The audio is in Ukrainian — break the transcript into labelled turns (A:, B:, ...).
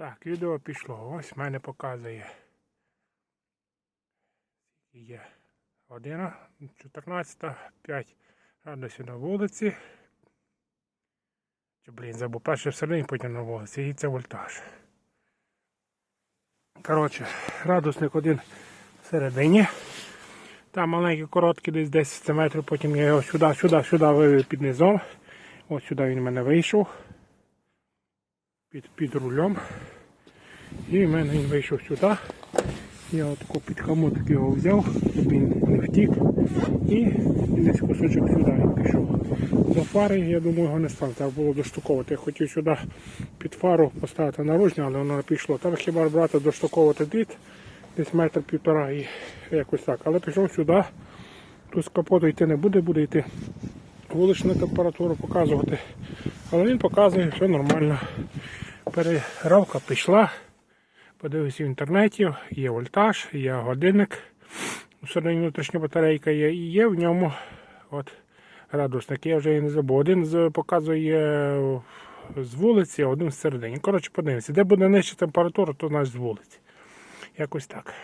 A: Так, відео пішло. Ось в мене показує. Є година, 14, 5 градусів на вулиці. Чи, блін, забув перше всередині, потім на вулиці. І це вольтаж. Коротше, градусник один всередині. Там маленький, короткий, десь 10 сантиметрів, потім я його сюди, сюди, сюди вивів під низом. Ось сюди він в мене вийшов. Під, під рулем. І в мене він вийшов сюди. Я отако під хамуток його взяв, щоб він не втік. І десь кусочок сюди він пішов. До фари, я думаю, його не стане. Треба було доштуковувати. Я хотів сюди під фару поставити наружню, але воно не пішло. Там хіба брати доштуковувати дріт, десь метр півтора і якось так. Але пішов сюди. Тут з капоту йти не буде, буде йти вуличну температуру показувати. Але він показує, все нормально. Перегравка пішла. Подивився в інтернеті, є вольтаж, є годинник. Внутрішня батарейка є і є в ньому от, градусник. Я вже і не забув. Один з, показує з вулиці, а один з середині. Коротше, подивимося, де буде нижча температура, то наш з вулиці. Якось так.